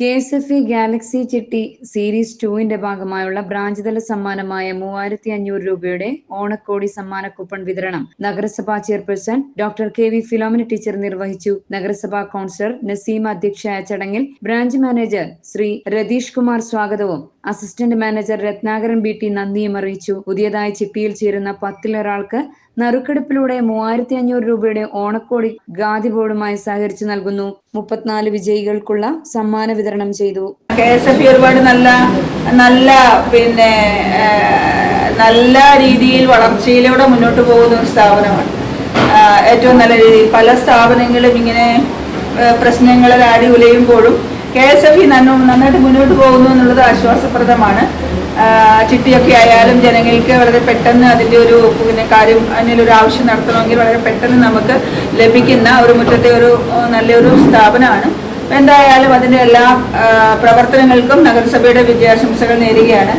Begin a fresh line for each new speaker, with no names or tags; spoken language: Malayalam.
K S F E galaxy chitty series ടുവിന്റെ ഭാഗമായുള്ള ബ്രാഞ്ച് തല സമ്മാനമായ മൂവായിരത്തി അഞ്ഞൂറ് രൂപയുടെ ഓണക്കോടി സമ്മാന കൂപ്പൺ വിതരണം. നഗരസഭാ chairperson doctor K V Philomina teacher നിർവഹിച്ചു. നഗരസഭാ കൗൺസിലർ നസീം അധ്യക്ഷയായ ചടങ്ങിൽ ബ്രാഞ്ച് മാനേജർ ശ്രീ രതീഷ് കുമാർ സ്വാഗതവും assistant manager Ratnakaran B T നന്ദിയും അറിയിച്ചു. പുതിയതായി ചിട്ടിയിൽ ചേരുന്ന പത്തിലൊരാൾക്ക് നറുക്കെടുപ്പിലൂടെ മൂവായിരത്തി അഞ്ഞൂറ് രൂപയുടെ ഓണക്കോടി ഗാദി ബോർഡുമായി സഹകരിച്ചു നൽകുന്നു. മുപ്പത്തിനാല് വിജയികൾക്കുള്ള സമ്മാന വിതരണം ചെയ്തു.
കെ എസ് എഫ് ഒരുപാട് നല്ല നല്ല പിന്നെ നല്ല രീതിയിൽ വളർച്ചയിലൂടെ മുന്നോട്ട് പോകുന്ന ഒരു സ്ഥാപനമാണ്. ഏറ്റവും നല്ല രീതിയിൽ പല സ്ഥാപനങ്ങളും ഇങ്ങനെ പ്രശ്നങ്ങളിൽ ആടി ഉലയുമ്പോഴും കെ എസ് എഫ് ഇ നന്നായിട്ട് മുന്നോട്ട് പോകുന്നു എന്നുള്ളത് ആശ്വാസപ്രദമാണ്. ചിട്ടിയൊക്കെ ആയാലും ജനങ്ങൾക്ക് വളരെ പെട്ടെന്ന് അതിന്റെ ഒരു പിന്നെ കാര്യം അതിനൊരു ആവശ്യം നടത്തണമെങ്കിൽ വളരെ പെട്ടെന്ന് നമുക്ക് ലഭിക്കുന്ന ഒരു മുറ്റത്തെ ഒരു നല്ലൊരു സ്ഥാപനമാണ്. എന്തായാലും അതിന്റെ എല്ലാ പ്രവർത്തനങ്ങൾക്കും നഗരസഭയുടെ വിജയാശംസകൾ നേരുകയാണ്.